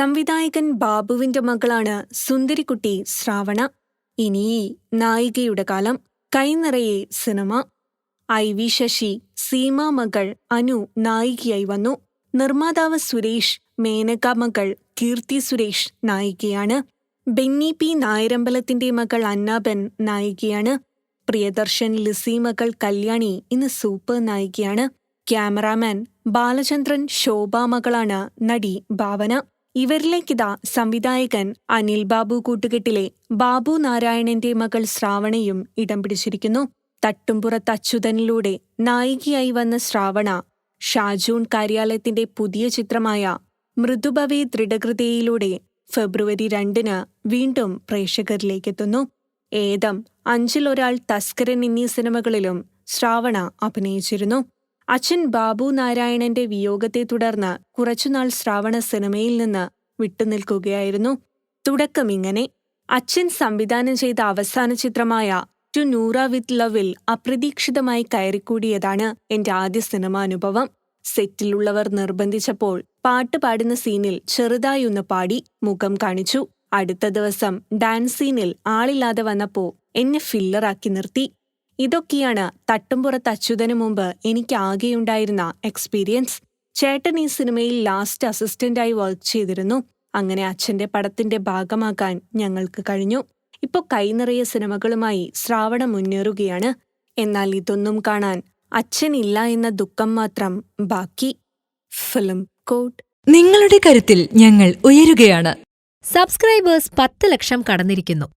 സംവിധായകൻ ബാബുവിന്റെ മകളാണ് സുന്ദരിക്കുട്ടി ശ്രാവണ. ഇനി നായികയുടെ കാലം. കൈനിറയെ cinema. I V Sasi Seema മകൾ അനു നായികയായി വന്നു. നിർമ്മാതാവ് സുരേഷ് മേനക മകൾ കീർത്തി സുരേഷ് നായികയാണ്. ബെന്നി പി നായരമ്പലത്തിന്റെ മകൾ അന്നാബെൻ നായികയാണ്. പ്രിയദർശൻ ലിസി മകൾ കല്യാണി ഇന്ന് സൂപ്പർ നായികയാണ്. ക്യാമറാമാൻ ബാലചന്ദ്രൻ ശോഭ മകളാണ് നടി ഭാവന. ഇവരിലേക്കിതാ സംവിധായകൻ അനിൽ ബാബു കൂട്ടുകെട്ടിലെ ബാബു നാരായണന്റെ മകൾ ശ്രാവണയും ഇടം പിടിച്ചിരിക്കുന്നു. തട്ടുംപുറത്ത് അച്യുതനിലൂടെ നായികയായി വന്ന ശ്രാവണ ഷാജൂൺ കാര്യാലയത്തിന്റെ പുതിയ ചിത്രമായ മൃദുഭവി ദൃഢകൃതയിലൂടെ ഫെബ്രുവരി രണ്ടിന് വീണ്ടും പ്രേക്ഷകരിലേക്കെത്തുന്നു. ഏതം അഞ്ചിലൊരാൾ തസ്കരൻ എന്നീ സിനിമകളിലും ശ്രാവണ അഭിനയിച്ചിരുന്നു. അച്ഛൻ ബാബു നാരായണന്റെ വിയോഗത്തെ തുടർന്ന് കുറച്ചുനാൾ ശ്രാവണ സിനിമയിൽ നിന്ന് വിട്ടുനിൽക്കുകയായിരുന്നു. തുടക്കം ഇങ്ങനെ അച്ഛൻ സംവിധാനം ചെയ്ത അവസാന ചിത്രമായ ടു നൂറ വിത്ത് ലവിൽ അപ്രതീക്ഷിതമായി കയറിക്കൂടിയതാണ് എന്റെ ആദ്യ സിനിമാ അനുഭവം. സെറ്റിലുള്ളവർ നിർബന്ധിച്ചപ്പോൾ പാട്ട് പാടുന്ന സീനിൽ ചെറുതായി ഒന്ന് പാടി മുഖം കാണിച്ചു. അടുത്ത ദിവസം ഡാൻസ് സീനിൽ ആളില്ലാതെ വന്നപ്പോ എന്നെ ഫില്ലറാക്കി നിർത്തി. ഇതൊക്കെയാണ് തട്ടുംപുറത്ത് അച്യുതനു മുമ്പ് എനിക്ക് ആകെയുണ്ടായിരുന്ന എക്സ്പീരിയൻസ് ചേട്ടൻ ഈ സിനിമയിൽ ലാസ്റ്റ് അസിസ്റ്റന്റായി വർക്ക് ചെയ്തിരുന്നു. അങ്ങനെ അച്ഛന്റെ പടത്തിന്റെ ഭാഗമാക്കാൻ ഞങ്ങൾക്ക് കഴിഞ്ഞു. ഇപ്പോൾ കൈനിറയ സിനിമകളുമായി ശ്രാവണം മുന്നേറുകയാണ്. എന്നാൽ ഇതൊന്നും കാണാൻ അച്ഛനില്ല എന്ന ദുഃഖം മാത്രം ബാക്കി. ഫിലിം കോട്ട് നിങ്ങളുടെ കരുത്തിൽ ഞങ്ങൾ ഉയരുകയാണ്. സബ്സ്ക്രൈബേഴ്സ് പത്ത് ലക്ഷം കടന്നിരിക്കുന്നു.